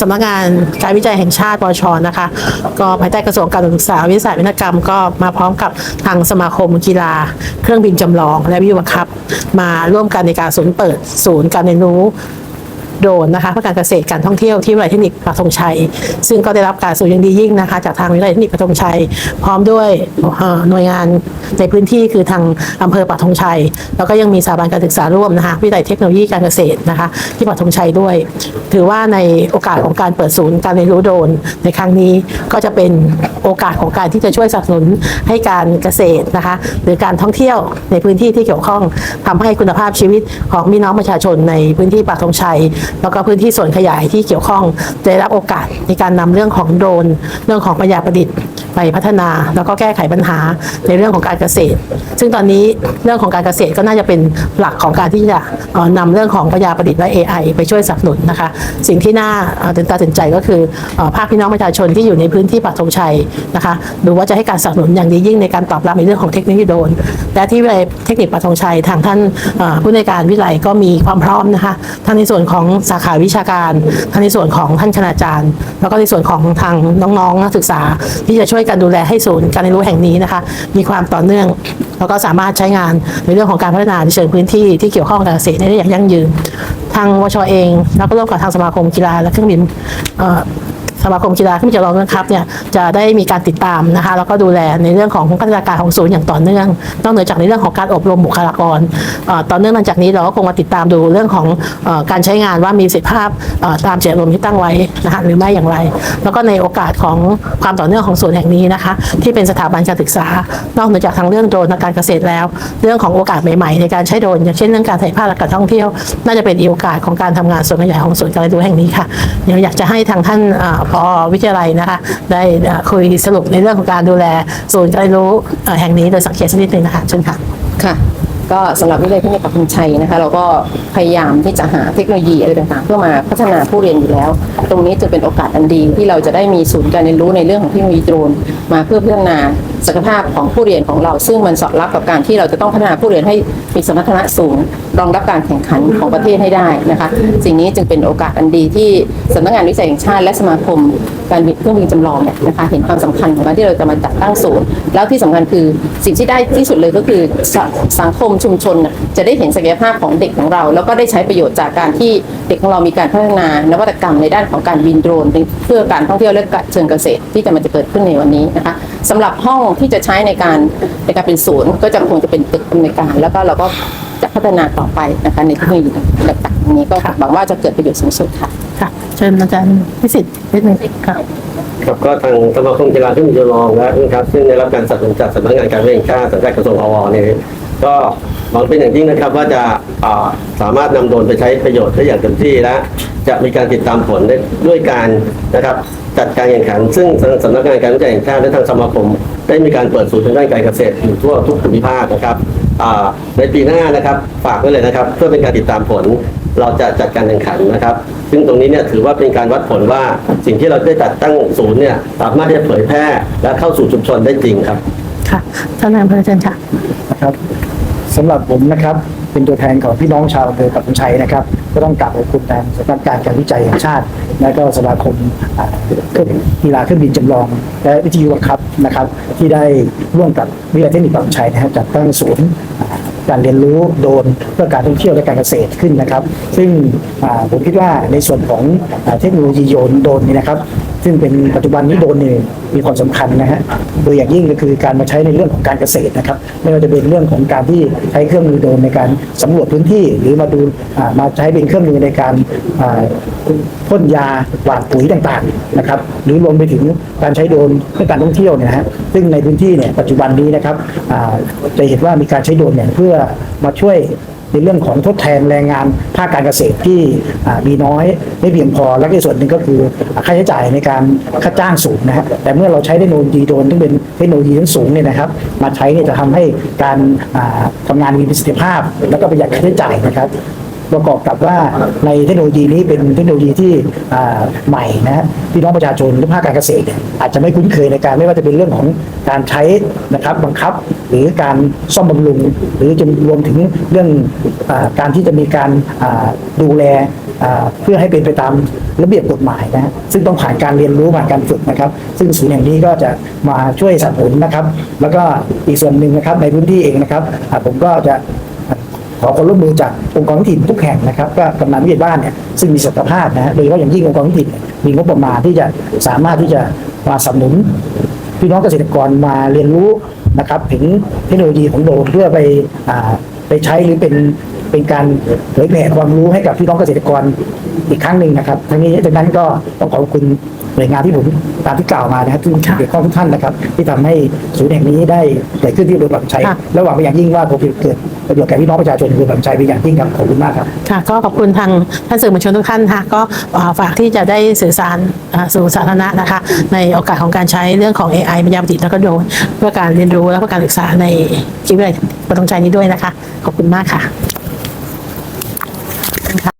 สำนักงานการวิจัยแห่งชาติปชนะคะ ก็ภายใต้กระทรวงการศึกษาวิทยาศาสตร์วิทยกรรม ก็มาพร้อมกับทางสมาคมกีฬา เครื่องบินจำลอง และวิวบังคับ มาร่วมกันในการศูนย์เปิดศูนย์การเรียนรู้ โดรนนะคะเพื่อการเกษตรการท่องเที่ยวที่วิทยาลัยเทคนิคปักธงชัย ซึ่งก็ได้รับการสูงอย่างดียิ่งนะคะ จากทางวิทยาลัยเทคนิคปักธงชัย พร้อมด้วยหน่วยงานในพื้นที่คือทางอำเภอปักธงชัย แล้วก็ยังมีสถาบันการศึกษาร่วมนะคะวิทยาลัยเทคโนโลยีการเกษตรนะคะที่ปักธงชัยด้วย ถือว่าในโอกาสของการเปิดศูนย์การเรียนรู้โดรนในครั้งนี้ก็จะเป็นโอกาสของการที่จะช่วยสนับสนุนให้การเกษตรนะคะหรือการท่องเที่ยวในพื้นที่ที่เกี่ยวข้องทำให้คุณภาพชีวิตของพี่น้องประชาชนในพื้นที่ปักธงชัยแล้วก็พื้นที่ส่วนขยายที่เกี่ยวข้องจะได้รับโอกาสในการนำเรื่องของโดรนเรื่องของปัญญาประดิษฐ์ ไปพัฒนาแล้วก็แก้ไขปัญหาในเรื่องของการเกษตร ซึ่งตอนนี้เรื่องของการเกษตรก็น่าจะเป็นหลักของการที่จะเอ่อนำเรื่องของปัญญาประดิษฐ์และ AI ไปช่วยสนับสนุนนะคะ สิ่งที่น่าตื่นตาตื่นใจก็คือภาคพี่น้องประชาชนที่อยู่ในพื้นที่ปักธงชัยนะคะดูว่าจะให้การสนับสนุนอย่างดียิ่งในการตอบรับในเรื่องของเทคโนโลยีโดนและที่วิทยาเทคนิคปักธงชัยทางท่านผู้ในการวิทยาลัยก็มีความพร้อมนะคะทั้งในส่วนของสาขาวิชาการทั้งในส่วนของท่านคณาจารย์ แล้วก็ในส่วนของทางน้องๆนักศึกษาที่จะช่วยกันดูแลให้ศูนย์การเรียนรู้แห่งนี้นะคะ มีความต่อเนื่องแล้วก็สามารถใช้งานในเรื่องของการพัฒนาในเชิงพื้นที่ที่เกี่ยวข้องกับเกษตรได้อย่างยั่งยืน ทางวชเอง แล้วก็ร่วมกับทางสมาคมกีฬาและเครื่องบินเสมาคมกีฬาเครื่องบินจำลองนะครับเนี่ยจะได้มีการติดตามนะคะแล้วก็ดูแลในเรื่องของพัฒนาการของศูนย์อย่างต่อเนื่อง นอกเหนือจากในเรื่องของการอบรมบุคลากรต่อเนื่องหลังจากนี้เราก็คงมาติดตามดูเรื่องของอการใช้งานว่ามีประสิทธิภาพตามเจตจำนงที่ตั้งไว้นะคะหรือไม่อย่างไร แล้วก็ในโอกาสของความต่อเนื่องของศูนย์แห่งนี้นะคะที่เป็นสถาบันการศึกษา นอกเหนือจากทางเรื่องโดรนการเกษตรแล้ว เรื่องของโอกาสใหม่ๆ ในการใช้โดรนอย่างเช่นเรื่องการถ่ายภาพและการท่องเที่ยว น่าจะเป็นโอกาสของการทำงานส่วนขยายของศูนย์การเรียนรู้แห่งนี้ค่ะเดี๋ยวอยากจะให้ทางท่านอ่าผอวิทยาลัยนะคะ ได้คุยสรุปในเรื่องของการดูแลศูนย์การเรียนรู้แห่งนี้โดยสังเกตสักนิดหนึงนะคะเชิญค่ะค่ะก็สำหรับวิทยาลัยเทคนิคปักธงชัยนะคะเราก็พยายามที่จะหาเทคโนโลยีอะไรต่างๆ เพื่อมาพัฒนาผู้เรียนอยู่แล้ว ตรงนี้จะเป็นโอกาสอันดีที่เราจะได้มีศูนย์การเรียนรู้ในเรื่องของเทคโนโลยีโดรนมาเพื่อพัฒนา ศักยภาพของผู้เรียนของเรา ซึ่งมันสอดรับกับการที่เราจะต้องพัฒนาผู้เรียนให้มีสมรรถนะสูง รองรับการแข่งขันของประเทศให้ได้นะคะสิ่งนี้จึงเป็นโอกาสอันดีที่สำนักงานวิจัยแห่งชาติและสมาคม การบินเครื่องบินจำลองเนี่ยนะคะเห็นความสำคัญของการที่เราจะมาจัดตั้งศูนย์แล้วที่สำคัญคือสิ่งที่ได้ที่สุดเลยก็คือสสังคมชุมชน จะได้เห็นศักยภาพของเด็กของเรา แล้วก็ได้ใช้ประโยชน์จากการที่เด็กของเรามีการพัฒนานวัตกรรมในด้านของการบินโดรนเพื่อการท่องเที่ยวและเชิงเกษตรที่จะมันจะเกิดขึ้นในวันนี้นะคะ สำหรับห้องที่จะใช้ในการในการเป็นศูนย์ ก็จะคงจะเป็นตึกอำนวยการ แล้วก็เราก็จะพัฒนาต่อไปนะคะในเทคโนโลยีต่างๆนี้ก็หวังว่าจะเกิดประโยชน์สูงสุดค่ะค่ะเชิญอาจารย์พิสิทธิ์นิดนึงค่ะครับก็ทางสมาคมกีฬาเครื่องบินจำลองและนะครับซึ่งได้รับการสนับสนุนจากสำนักงานการเงินแห่งชาติสังกัดกระทรวงอวเนี่ยก็ หวังเป็นอย่างยิ่งนะครับว่าจะอ่าสามารถนำโดรนไปใช้ประโยชน์ได้อย่างเต็มที่และจะมีการติดตามผลได้ด้วยการนะครับจัดการแข่งขัน ซึ่งสำนักงานการวิจัยแห่งชาติและทางสมาคม ได้มีการเปิดศูนย์ทางด้านการเกษตรอยู่ทั่วทุกภูมิภาคนะครับอ่าในปีหน้านะครับฝากไว้เลยนะครับ เพื่อเป็นการติดตามผลเราจะจัดการแข่งขันนะครับ ซึ่งตรงนี้เนี่ยถือว่าเป็นการวัดผลว่าสิ่งที่เราได้จัดตั้งศูนย์เนี่ยสามารถที่จะเผยแพร่และเข้าสู่ชุมชนได้จริงครับ ค่ะท่านนายอำเภอเชิญค่ะนะครับ สำหรับผมนะครับ เป็นตัวแทนของพี่น้องชาวอำเภอปักธงชัยนะครับ ก็ต้องกราบขอบคุณทางสำนักงานการวิจัยแห่งชาติ และก็สมาคมอ่าเครื่องกีฬาเครื่องบินจำลอง และวิทยุบังคับนะครับ ที่ได้ร่วมกับวิทยาเทคนิคปักธงชัยนะครับจัดตั้งศูนย์อ่า การเรียนรู้โดนเพื่อการท่องเที่ยวและการเกษตรขึ้นนะครับ ซึ่งอ่าผมคิดว่าในส่วนของอ่าเทคโนโลยีโยนโดนนี่นะครับ ซึ่งเป็นปัจจุบันนี้โดรนเนี่ยมีความสำคัญนะฮะโดยอย่างยิ่งก็คือการมาใช้ในเรื่องของการเกษตรนะครับ ไม่ว่าจะเป็นเรื่องของการที่ใช้เครื่องมือโดรนในการสำรวจพื้นที่ หรือมาดูมาใช้เป็นเครื่องมือในการพ่นยาหว่านปุ๋ยต่างๆนะครับ หรือรวมไปถึงการใช้โดรนเพื่อการท่องเที่ยวเนี่ยนะฮะซึ่งในพื้นที่เนี่ยปัจจุบันนี้นะครับจะเห็นว่ามีการใช้โดรนเนี่ยเพื่อมาช่วย ในเรื่องของทดแทนแรงงานภาคการเกษตรที่มีน้อยไม่เพียงพอ และอีกส่วนหนึ่งก็คือค่าใช้จ่ายในการค่าจ้างสูงนะครับแต่เมื่อเราใช้เทคโนโลยีโดนที่เป็นเทคโนโลยีที่สูงเนี่ยนะครับ มาใช้เนี่ยจะทำให้การทำทำงานมีประสิทธิภาพ แล้วก็ประหยัดค่าใช้จ่ายนะครับ ประกอบกับว่าในเทคโนโลยีนี้เป็นเทคโนโลยีที่ใหม่นะพี่น้องประชาชนหรือภาคการเกษตรเนี่ยอาจจะไม่คุ้นเคยในการไม่ว่าจะเป็นเรื่องของการใช้นะครับบังคับหรือการซ่อมบำรุง หรือจะรวมถึงเรื่องอการที่จะมีการดูแลเพื่อให้เป็นไปตามระเบียบกฎหมายนะซึ่งต้องผ่านการเรียนรู้ผ่านการฝึกนะครับ ซึ่งศูนย์แห่งนี้ก็จะมาช่วยสนับสนุนนะครับ แล้วก็อีกส่วนหนึ่งนะครับในพื้นที่เองนะครับผมก็จะ ขอความร่วมมือจากองค์กรท้องถิ่นทุกแห่งนะครับก็กำนันผู้ใหญ่บ้านเนี่ยซึ่งมีศักยภาพนะฮะโดยเฉพาะอย่างยิ่งองค์กรท้องถิ่นมีงบประมาณที่จะสามารถที่จะมาสนับสนุนพี่น้องเกษตรกรมาเรียนรู้นะครับ ถึงเทคโนโลยีของโดรนเพื่อไปอ่าไปใช้หรือเป็นเป็นการเผยแผ่ความรู้ให้กับพี่น้องเกษตรกรอีกครั้งหนึ่งนะครับทั้งนี้ดังนั้นก็ต้องขอบคุณ หน่วยงานที่ผมตามที่กล่าวมานะครับที่เกี่ยวข้องทุกท่านนะครับ ที่ทำให้ศูนย์แห่งนี้ได้เกิดขึ้นที่อำเภอปากชัยค่ะและหวังเป็นอย่างยิ่งว่าคงจะเกิดประโยชน์แก่พี่น้องประชาชนคือแบบใจเป็นอย่างยิ่งครับขอบคุณมากครับค่ะก็ขอบคุณทางท่านสื่อมวลชนทุกท่านค่ะก็อ่าฝากที่จะได้สื่อสารอ่าสู่สาธารณะนะคะ ในโอกาสของการใช้เรื่องของ AI ปัญญาประดิษฐ์แล้วก็โดรนเพื่อการเรียนรู้และเพื่อการศึกษาในชีวิตประจำใจนี้ด้วยนะคะ ขอบคุณมากค่ะ